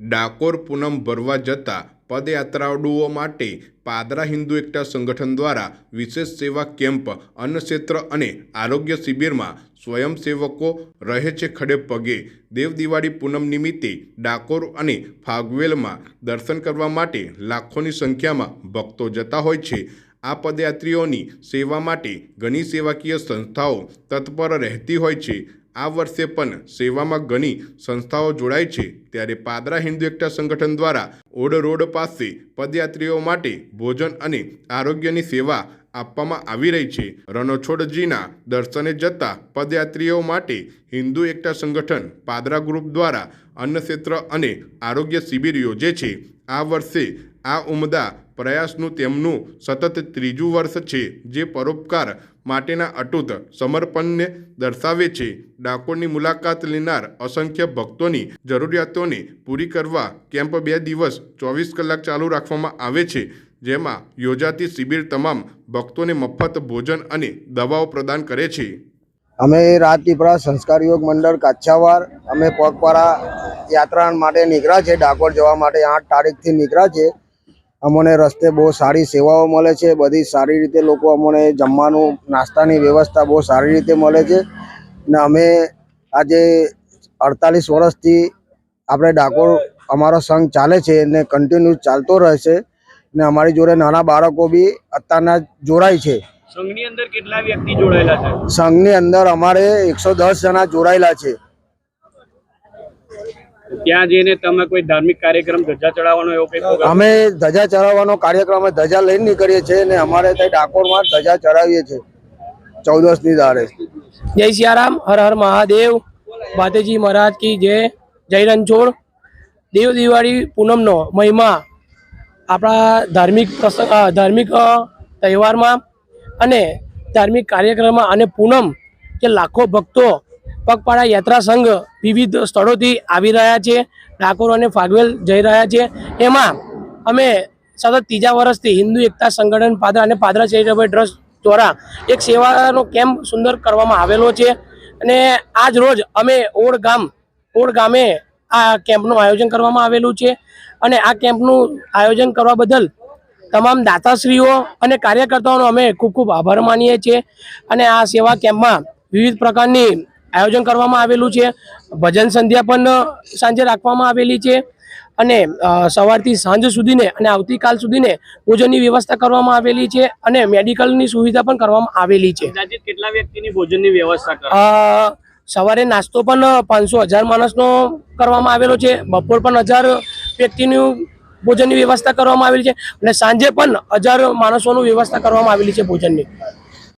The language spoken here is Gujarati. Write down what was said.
ડાકોર પૂનમ ભરવા જતા પદયાત્રાળુઓ માટે પાદરા હિન્દુ એકતા સંગઠન દ્વારા વિશેષ સેવા કેમ્પ અન્નક્ષેત્ર અને આરોગ્ય શિબિરમાં સ્વયંસેવકો રહે છે ખડે પગે. દેવ દિવાળી પૂનમ નિમિત્તે ડાકોર અને ફાગવેલમાં દર્શન કરવા માટે લાખોની સંખ્યામાં ભક્તો જતા હોય છે. આ પદયાત્રીઓની સેવા માટે ઘણી સેવાકીય સંસ્થાઓ તત્પર રહેતી હોય છે. આ વર્ષે પણ સેવામાં ઘણી સંસ્થાઓ જોડાય છે. ત્યારે પાદરા હિન્દુ એકતા સંગઠન દ્વારા ઓડ રોડ પાસે પદયાત્રીઓ માટે ભોજન અને આરોગ્યની સેવા આપવામાં આવી રહી છે. રણછોડજીના દર્શને જતા પદયાત્રીઓ માટે હિન્દુ એકતા સંગઠન પાદરા ગ્રુપ દ્વારા અન્નક્ષેત્ર અને આરોગ્ય શિબિર યોજે છે. આ વર્ષે આ ઉમદા પ્રયાસનું તેમનું સતત ત્રીજું વર્ષ છે, જે પરોપકાર માટેના અટૂટ સમર્પણને દર્શાવે છે. ડાકોરની મુલાકાત લેનાર અસંખ્ય ભક્તોની જરૂરિયાતોને પૂરી કરવા કેમ્પ બે દિવસ ચોવીસ કલાક ચાલુ રાખવામાં આવે છે, જેમાં યોજાતી શિબિર તમામ ભક્તોને મફત ભોજન અને દવાઓ પ્રદાન કરે છે. અમે રાજપીપળા સંસ્કાર યોગ મંડળ કાછાવાર, અમે પગપાળા યાત્રા માટે નીકળ્યા છે. ડાકોર જવા માટે આઠ તારીખથી નીકળ્યા છે. અમને રસ્તે બહુ સારી સેવાઓ મળે છે બધી સારી રીતે લોકો અમને જમવાનું નાસ્તાની વ્યવસ્થા બહુ સારી રીતે મળે છે. ને અમે આજે અડતાલીસ વર્ષથી આપણે ડાકોર અમારો સંઘ ચાલે છે ને કન્ટિન્યુ ચાલતો રહેશે. ને અમારી જોડે નાના બાળકો બી અત્યારના જોડાય છે. સંઘની અંદર કેટલા વ્યક્તિ જોડાયેલા છે? સંઘની અંદર અમારે એકસો દસ જણા જોડાયેલા છે. ત્યાં જઈને તમે કોઈ ધાર્મિક કાર્યક્રમ ધજા ચડાવવાનો એવો કઈ અમે ધજા ચડાવવાનો કાર્યક્રમ અમે ધજા લઈને નીકળીએ છીએ અને અમારે ત્યાં ડાકોરમાં ધજા ચડાવીએ છીએ ચૌદસની દાડે જય સિયારામ હર હર મહાદેવ માતેજી મહારાજ કી જય જય રણછોડ. દેવ દિવાળી પૂનમનો મહિમા આપણા ધાર્મિક પ્રસંગ ધાર્મિક તહેવારમાં અને ધાર્મિક કાર્યક્રમમાં અને પૂનમ કે લાખો ભક્તો પગપાળા યાત્રા સંઘ વિવિધ સ્થળોથી આવી રહ્યા છે. ડાકોર અને ફાગવેલ જઈ રહ્યા છે. એમાં અમે સતત ત્રીજા વર્ષથી હિન્દુ એકતા સંગઠન પાદરા અને પાદરા ચેરિટેબલ ટ્રસ્ટ દ્વારા એક સેવાનો કેમ્પ સુંદર કરવામાં આવેલો છે. અને આજ રોજ અમે ઓડ ગામ, ઓડ ગામે આ કેમ્પનું આયોજન કરવામાં આવેલું છે. અને આ કેમ્પનું આયોજન કરવા બદલ તમામ દાતાશ્રીઓ અને કાર્યકર્તાઓનો અમે ખૂબ ખૂબ આભાર માનીએ છીએ. અને આ સેવા કેમ્પમાં વિવિધ પ્રકારની આયોજન કરવામાં આવેલું છે. ભજન સંધ્યા પણ સાંજે રાખવામાં આવેલી છે. અને સવારથી સાંજ સુધીને અને આવતીકાલ સુધીને ભોજનની વ્યવસ્થા કરવામાં આવેલી છે અને મેડિકલની સુવિધા પણ કરવામાં આવેલી છે. કેટલા વ્યક્તિની ભોજનની વ્યવસ્થા સવારે નાસ્તો પણ પાંચસો હજાર માણસનો કરવામાં આવેલો છે. બપોર પણ હજાર વ્યક્તિનું ભોજનની વ્યવસ્થા કરવામાં આવેલી છે. અને સાંજે પણ હજાર માણસોનું વ્યવસ્થા કરવામાં આવેલી છે ભોજનની.